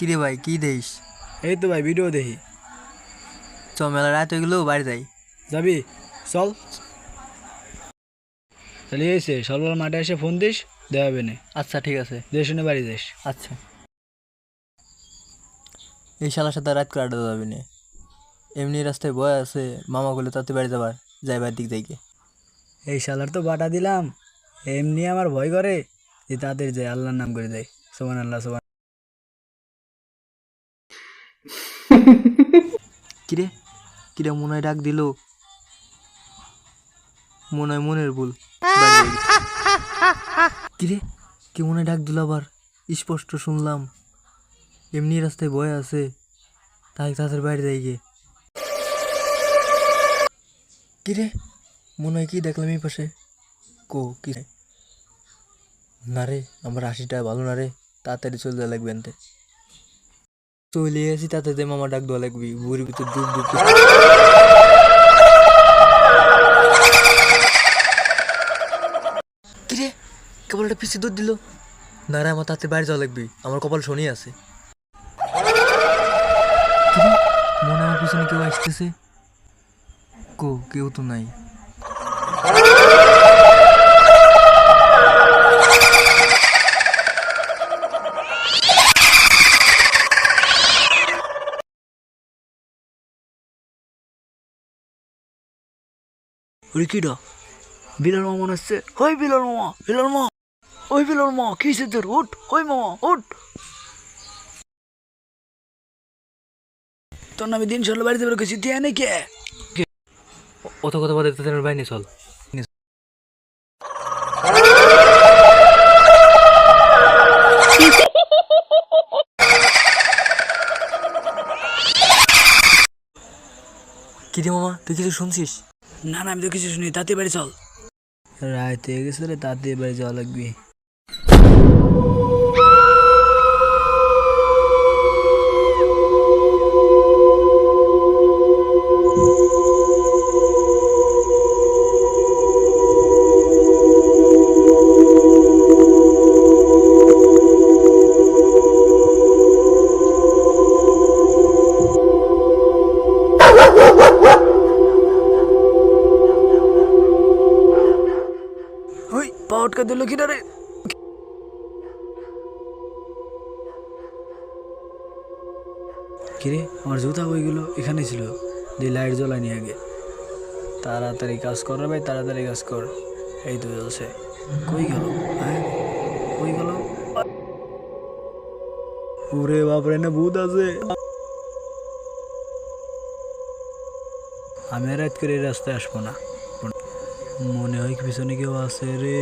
কিরে ভাই কি দেইস এই তো ভাই ভিডিও দেখি। চ মেলা রাত হয়ে গেলেও বাড়ি যাই। যাবি? চল। তাহলে এসে সকাল মাঠে এসে ফোন দিস দেওয়াবে না। আচ্ছা ঠিক আছে। দিয়ে শুনে বাড়ি যাস। আচ্ছা। এই শালার সাথে রাত কাটা যাবে না। এমনি রাস্তায় বয় আছে মামা বলে তাতে বাড়ি যাবার যাইবার দিক যাইকে এই শালার তো বাটা দিলাম। এমনি আমার ভয় করে যে তাদের যায় আল্লাহর নাম করে দেয়। সোমান আল্লাহ সোমান কিরে? কিরে মনে ডাক দিল? মনে হয় মনের ভুল। কিরে? কি মনে ডাক দিল আবার? স্পষ্ট শুনলাম। এমনি রাস্তায় বয় আছে। তাই তাদের বাইরে যাই গে। কিরে? মনে হয় কি দেখলাম এই পাশে? কো কি? না রে, আমার হাসিটা ভালো না রে। তাড়াতাড়ি চলে যাওয়া লাগবে চলে আসি তাতে মামা ডাক দেওয়া লাগবি। বুড়ির ভিতর ডুব ডুব কিরে কেবল একটা পিছিয়ে দুধ দিল? না রে আমার তাতে বাইরে যাওয়া লাগবি। আমার কপাল শনি আছে। মনে আমার পিছনে কেউ আসতেছে। কো কেউ তো নাই। ওরে কিডা বিলাল মামা মনে হচ্ছে ওই বিলাল মামা বিলাল মামা ওই বিলাল মামা কিসে তোর? উঠ ওই মামা উঠ। তোর নামে দিন চলো বাড়িতে বেরো গেছি তুই এনে কে? অত কথা বাদে তাদের বাইরে চল। কিরে মামা তুই কিছু শুনছিস? না না, আমি তো কিছু শুনি তাতে বাড়ি চল। রাত হয়ে গেছে রে তাতে বাড়ি যাওয়া লাগবে। উটকা দিল কি রে কিরে, আমার জুতা হয়ে গেল এখানে ছিল দিয়ে লাইট জ্বলানি আগে। তাড়াতাড়ি কাজ কর ভাই, তাড়াতাড়ি কাজ কর। এই তো জ্বলছে। কই গেল? হ্যাঁ? কই গেল? ওরে বাপরে, না ভূত আছে। আমি রাত করে রাস্তায় আসব না। মনে হয় পিছনে কেউ আছে রে?